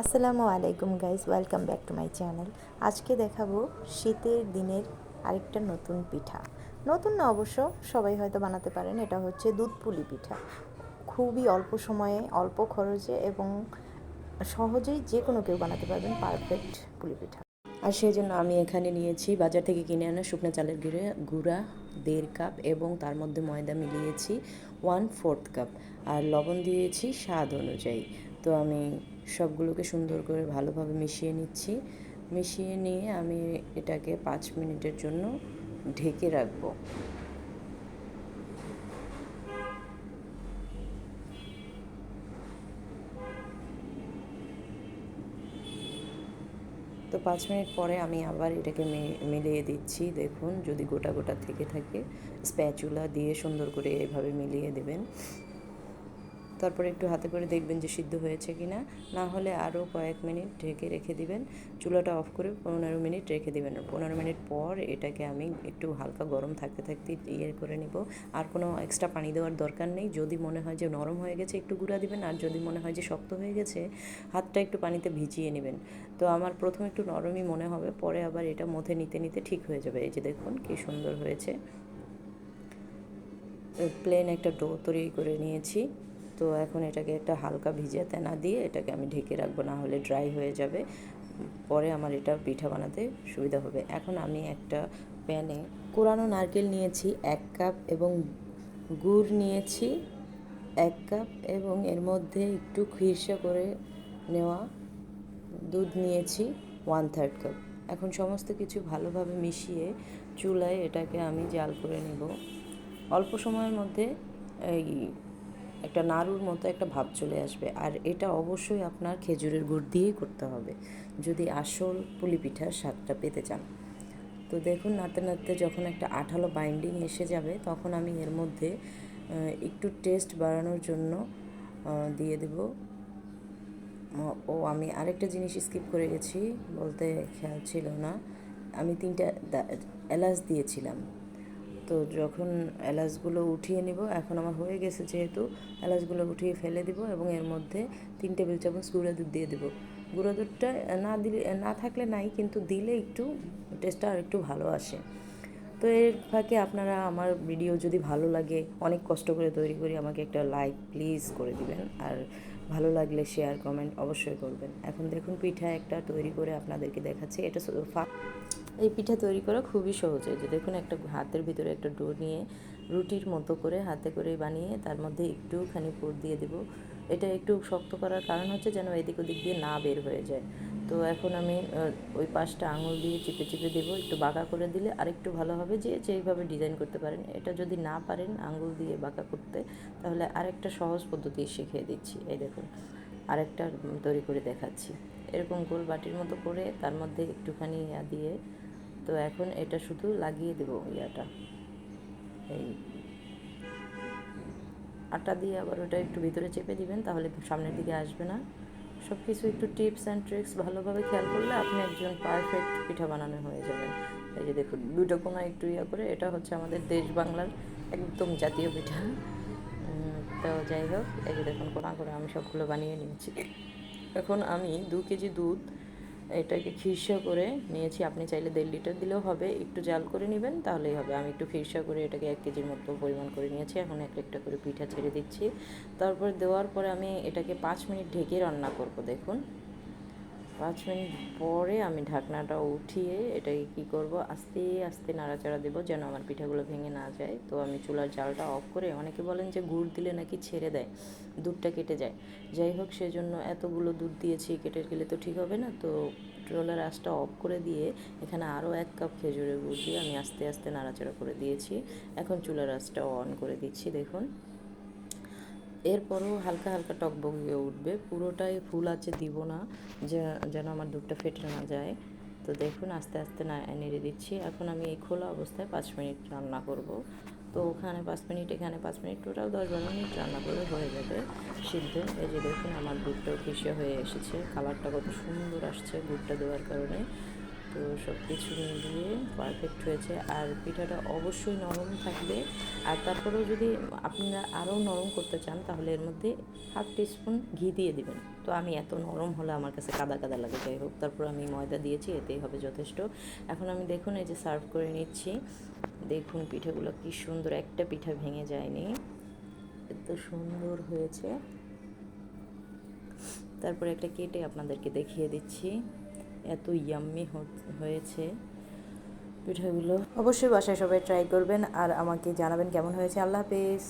আসসালামু আলাইকুম guys welcome back to my channel আজকে দেখাবো শীতের দিনের আরেকটা নতুন পিঠা। নতুন না অবশ্য, সবাই হয়তো বানাতে পারেন, এটা হচ্ছে দুধ পুলি পিঠা। খুবই অল্প সময়ে, অল্প খরচে এবং সহজেই যে কোনো কেউ বানাতে পারবেন পারফেক্ট পুলি পিঠা। আর সেই জন্য আমি এখানে নিয়েছি, বাজার থেকে কিনে আনা শুকনো চালের গুঁড়ে, গুঁড়া, দেড় কাপ এবং তার মধ্যে ময়দা মিলিয়েছি ওয়ান ফোর্থ কাপ আর লবণ দিয়েছি স্বাদ অনুযায়ী। তো আমি সবগুলোকে সুন্দর করে ভালোভাবে মিশিয়ে নিচ্ছি। মিশিয়ে নিয়ে আমি এটাকে পাঁচ মিনিটের জন্য ঢেকে রাখব। তো পাঁচ মিনিট পরে আমি আবার এটাকে মিলিয়ে দিচ্ছি। দেখুন, যদি গোটা গোটা থেকে থাকে, স্প্যাচুলা দিয়ে সুন্দর করে এভাবে মিলিয়ে দেবেন। তারপরে একটু হাতে করে দেখবেন যে সিদ্ধ হয়েছে কি না না হলে আরও কয়েক মিনিট ঢেকে রেখে দিবেন। চুলাটা অফ করে পনেরো মিনিট রেখে দিবেন। পনেরো মিনিট পর এটাকে আমি একটু হালকা গরম থাকতে থাকতে ইয়ে করে নিব। আর কোনো এক্সট্রা পানি দেওয়ার দরকার নেই। যদি মনে হয় যে নরম হয়ে গেছে, একটু গুঁড়া দিবেন। আর যদি মনে হয় যে শক্ত হয়ে গেছে, হাতটা একটু পানিতে ভিজিয়ে নেবেন। তো আমার প্রথমে একটু নরমই মনে হবে, পরে আবার এটা মধ্যে নিতে নিতে ঠিক হয়ে যাবে। এই যে দেখুন কি সুন্দর হয়েছে। প্লেন একটা ডো তৈরি করে নিয়েছি। তো এখন এটাকে একটা হালকা ভিজে তেনা দিয়ে এটাকে আমি ঢেকে রাখব, না হলে ড্রাই হয়ে যাবে। পরে আমার এটা পিঠা বানাতে সুবিধা হবে। এখন আমি একটা প্যানে কোরানো নারকেল নিয়েছি, এক কাপ, এবং গুড় নিয়েছি, এক কাপ, এবং এর মধ্যে একটু খিরসা করে নেওয়া দুধ নিয়েছি ওয়ান থার্ড কাপ এখন সমস্ত কিছু ভালোভাবে মিশিয়ে চুলায় এটাকে আমি জাল করে নেব। অল্প সময়ের মধ্যে এই একটা নাড়ুর মতো একটা ভাব চলে আসবে। আর এটা অবশ্যই আপনার খেজুরের গুড় দিয়েই করতে হবে। যদি আসল পুলি পিঠার স্বাদটা পেতে চান। তো দেখুন, নাড়তে নাড়তে যখন একটা আঠালো বাইন্ডিং এসে যাবে, তখন আমি এর মধ্যে একটু টেস্ট বাড়ানোর জন্য দিয়ে দেব। ও আমি আরেকটা জিনিস স্কিপ করে গেছি, বলতে খেয়াল ছিল না। আমি তিনটা এলাচ দিয়েছিলাম। তো যখন এলাচগুলো উঠিয়ে নিব, এখন আমার হয়ে গেছে যেহেতু, এলাচগুলো উঠিয়ে ফেলে দিব এবং এর মধ্যে তিন টেবিল চামচ গুঁড়া দুধ দিয়ে দেবো। গুঁড়া দুধটা না দিলে, না থাকলে নাই, কিন্তু দিলে একটু টেস্টটা আর একটু ভালো আসে। তো এর ফাঁকে আপনারা আমার ভিডিও যদি ভালো লাগে, অনেক কষ্ট করে তৈরি করি আমাকে একটা লাইক প্লিজ করে দিবেন। আর ভালো লাগলে শেয়ার কমেন্ট অবশ্যই করবেন। এখন দেখুন পিঠা একটা তৈরি করে আপনাদেরকে দেখাচ্ছি। এটা এই পিঠা তৈরি করা খুবই সহজ। যে দেখুন একটা হাতের ভিতরে একটা ডো নিয়ে রুটির মতো করে হাতে করে বানিয়ে তার মধ্যে একটুখানি পুর দিয়ে দেব। এটা একটু শক্ত করার কারণ হচ্ছে যেন এদিক ওদিক দিয়ে না বের হয়ে যায়। তো এখন আমি ওই পাশটা আঙুল দিয়ে চেপে চিপে দেবো, একটু বাঁকা করে দিলে আরেকটু ভালো হবে যে যেইভাবে ডিজাইন করতে পারেন। এটা যদি না পারেন আঙুল দিয়ে বাঁকা করতে, তাহলে আরেকটা সহজ পদ্ধতি শিখিয়ে দিচ্ছি। এই দেখুন, আরেকটা তৈরি করে দেখাচ্ছি। এরকম গোল বাটির মতো করে তার মধ্যে একটুখানি ইয়া দিয়ে, তো এখন এটা শুধু লাগিয়ে দেবো ইয়াটা। এই আটা দিয়ে আবার ওটা একটু ভিতরে চেপে দিবেন, তাহলে সামনের দিকে আসবে না। সব কিছু একটু টিপস অ্যান্ড ট্রিক্স ভালোভাবে খেয়াল করলে আপনি একজন পারফেক্ট পিঠা বানানো হয়ে যাবেন। এই যে দেখুন, দুটো কোনো একটু ইয়া করে, এটা হচ্ছে আমাদের দেশ বাংলার একদম জাতীয় পিঠা। তো যাই হোক, এই যে দেখুন, কোনা করে আমি সবগুলো বানিয়ে নিয়েছি। এখন আমি দু কেজি দুধ এটাকে খিরসা করে নিয়েছি। আপনি চাইলে দেড় লিটার দিলেও হবে। একটু জাল করে নেবেন, তাহলেই হবে। আমি একটু খিরসা করে এটাকে এক কেজির মতো পরিমাণ করে নিয়েছি। এখন এক একটা করে পিঠা ছেড়ে দিচ্ছি। তারপর দেওয়ার পরে আমি এটাকে পাঁচ মিনিট ঢেকে রান্না করব, দেখুন। পাঁচ মিনিট পরে আমি ঢাকনাটা উঠিয়ে এটাকে কি করব? আস্তে আস্তে নাড়াচাড়া দেবো যেন আমার পিঠাগুলো ভেঙে না যায়। তো আমি চুলার জালটা অফ করে অনেকে বলেন যে গুড় দিলে নাকি ছেড়ে দেয়, দুধটা কেটে যায়। যাই হোক, সেজন্য এতগুলো দুধ দিয়েছি, কেটে গেলে তো ঠিক হবে না। তো ট্রোলার আঁচটা অফ করে দিয়ে এখানে আরও এক কাপ খেজুরের গুড় দিয়ে আমি আস্তে আস্তে নাড়াচাড়া করে দিয়েছি। এখন চুলার আঁচটা অন করে দিচ্ছি, দেখুন। এরপরও হালকা হালকা টকবক হয়ে উঠবে। পুরোটাই ফুল আছে, দিব না যেন আমার দুধটা ফেটে না যায়। তো দেখুন, আস্তে আস্তে না, নেড়ে দিচ্ছি। এখন আমি এই খোলা অবস্থায় পাঁচ মিনিট রান্না করব। তো ওখানে পাঁচ মিনিট, এখানে পাঁচ মিনিট টোটাল দশ বারো মিনিট রান্না করলে হয়ে যাবে, সিদ্ধ। এই যে দেখুন, আমার দুধটাও ফিসে হয়ে এসেছে। কালারটা কত সুন্দর আসছে দুধটা দেওয়ার কারণে। তো সব কিছু মিলিয়ে পারফেক্ট হয়েছে। আর পিঠাটা অবশ্যই নরম থাকবে। আর তারপরেও যদি আপনারা আরও নরম করতে চান, তাহলে এর মধ্যে হাফ টিস্পুন ঘি দিয়ে দেবেন। তো আমি এত নরম হলে আমার কাছে কাদা কাদা লাগে। যাই হোক, তারপর আমি ময়দা দিয়েছি, এতেই হবে যথেষ্ট। এখন আমি দেখুন, এই যে সার্ভ করে নিচ্ছি। দেখুন পিঠাগুলো কি সুন্দর, একটা পিঠা ভেঙে যায়নি। এত সুন্দর হয়েছে। তারপরে একটা কেটে আপনাদেরকে দেখিয়ে দিচ্ছি। এত ইয়াম্মি হয়েছে পিঠাগুলো। অবশ্যই বাসায় সবাই ট্রাই করবেন আর আমাকে জানাবেন কেমন হয়েছে। আল্লাহ হাফেজ।